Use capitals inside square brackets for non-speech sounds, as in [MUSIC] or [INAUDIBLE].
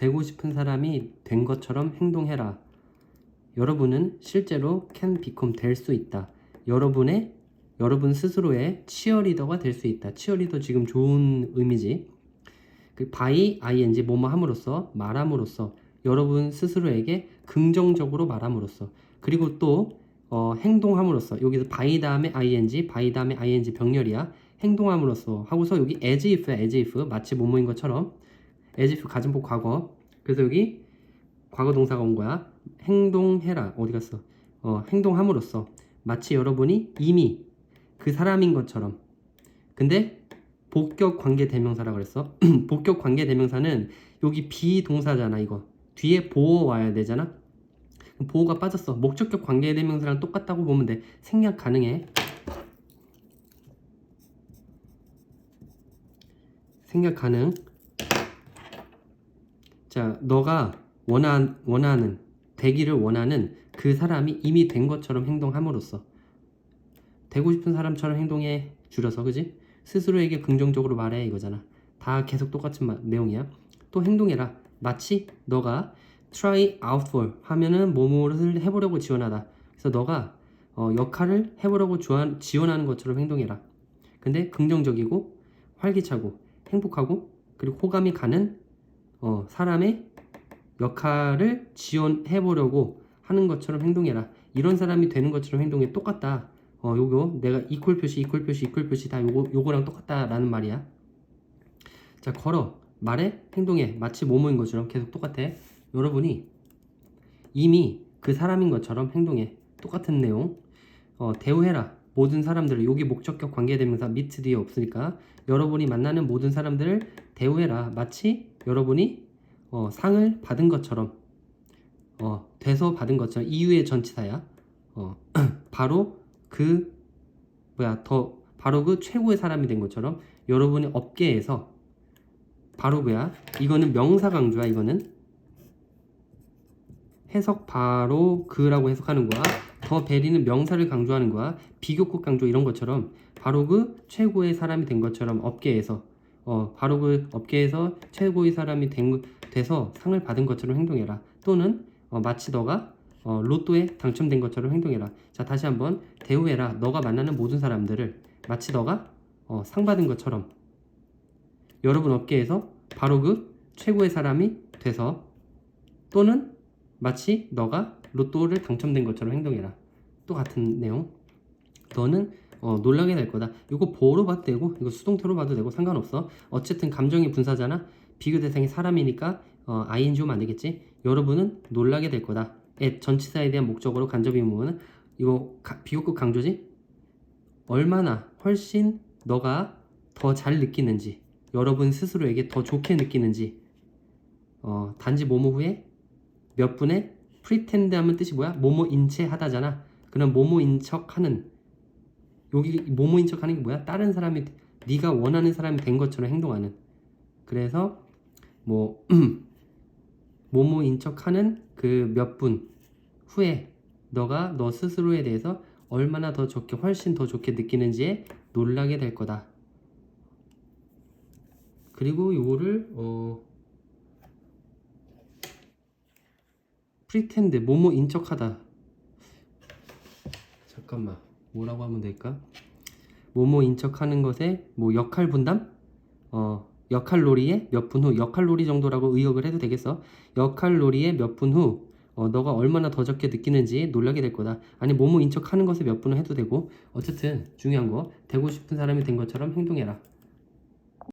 되고 싶은 사람이 된 것처럼 행동해라. 여러분은 실제로 can become 될수 있다. 여러분의 여러분 스스로의 치어리더가 될 수 있다. 치어리더 지금 좋은 의미지. 그 by ing 뭐뭐 함으로써 말함으로써 여러분 스스로에게 긍정적으로 말함으로써 그리고 또 어, 행동함으로써 여기서 by 다음에 ing, by 다음에 ing 병렬이야. 행동함으로써 하고서 여기 as if야 as if 마치 뭐뭐인 것처럼 if 가정법 과거. 그래서 여기 과거 동사가 온 거야. 행동해라. 어디 갔어? 어 행동함으로써. 마치 여러분이 이미 그 사람인 것처럼. 근데 복격 관계 대명사라 그랬어. [CLEARS THROAT] 복격 관계 대명사는 여기 비동사잖아 이거. 뒤에 보호 와야 되잖아. 보호가 빠졌어. 목적격 관계 대명사랑 똑같다고 보면 돼. 생략 가능해. 생략 가능. 자, 너가 원하, 원하는, 되기를 원하는 그 사람이 이미 된 것처럼 행동함으로써 되고 싶은 사람처럼 행동해 줄여서 그지? 스스로에게 긍정적으로 말해 이거잖아. 다 계속 똑같은 마- 내용이야. 또 행동해라. 마치 너가 try out for 하면은 뭐뭐를 해보려고 지원하다. 그래서 너가 어, 역할을 해보려고 지원, 지원하는 것처럼 행동해라. 근데 긍정적이고 활기차고 행복하고 그리고 호감이 가는 어, 사람의 역할을 지원해 보려고 하는 것처럼 행동해라. 이런 사람이 되는 것처럼 행동해 똑같다. 어, 요거 내가 이퀄 표시, 이퀄 표시, 이퀄 표시 다 요거 요거랑 똑같다라는 말이야. 자, 걸어 말해 행동해 마치 뭐뭐인 것처럼 계속 똑같아. 여러분이 이미 그 사람인 것처럼 행동해 똑같은 내용. 어, 대우해라 모든 사람들을 여기 목적격 관계대명사 미트 뒤에 없으니까 여러분이 만나는 모든 사람들을 대우해라 마치 여러분이 어, 상을 받은 것처럼 어, 돼서 받은 것처럼 이유의 전치사야. 어, [CLEARS THROAT] 바로 그 뭐야 더 바로 그 최고의 사람이 된 것처럼 여러분의 업계에서 바로 뭐야 이거는 명사 강조야 이거는. 해석 바로 그라고 해석하는 거야. 더 베리는 명사를 강조하는 거야. 비교급 강조 이런 것처럼 바로 그 최고의 사람이 된 것처럼 업계에서 어 바로 그 업계에서 최고의 사람이 된 돼서 상을 받은 것처럼 행동해라. 또는 어, 마치 너가 어, 로또에 당첨된 것처럼 행동해라. 자 다시 한번 대우해라. 너가 만나는 모든 사람들을 마치 너가 어, 상 받은 것처럼 여러분 업계에서 바로 그 최고의 사람이 돼서 또는 마치 너가 로또를 당첨된 것처럼 행동해라. 또 같은 내용. 너는 어, 놀라게 될 거다. 이거 보어로 봐도 되고 이거 수동태로 봐도 되고 상관없어. 어쨌든 감정의 분사잖아. 비교 대상이 사람이니까 어, ing 오면 안 되겠지. 여러분은 놀라게 될 거다. 의 전치사에 대한 목적으로 간접의 부분은 이거 가- 비교급 강조지. 얼마나 훨씬 너가 더 잘 느끼는지 여러분 스스로에게 더 좋게 느끼는지 어, 단지 모모 후에 몇 분의 pretend 하면 뜻이 뭐야? 모모인 채 하다잖아. 그럼 모모인 척 하는 여기 모모인 척 하는 게 뭐야? 다른 사람이 네가 원하는 사람이 된 것처럼 행동하는. 그래서 뭐 [CLEARS THROAT] 모모인 척 하는 그 몇 분 후에 너가 너 스스로에 대해서 얼마나 더 좋게 훨씬 더 좋게 느끼는지에 놀라게 될 거다. 그리고 요거를 어 프리텐드 뭐뭐 인척하다 잠깐만 뭐라고 하면 될까? 뭐뭐 인 척하는 것에 뭐 역할 분담? 어 역할 놀이의 몇분 후 역할 놀이 정도라고 의역을 해도 되겠어? 역할 놀이의 몇분후 어, 너가 얼마나 더 적게 느끼는지 놀라게 될 거다. 아니 뭐뭐 인 척하는 것에 몇 분을 해도 되고. 어쨌든 중요한 거 되고 싶은 사람이 된 것처럼 행동해라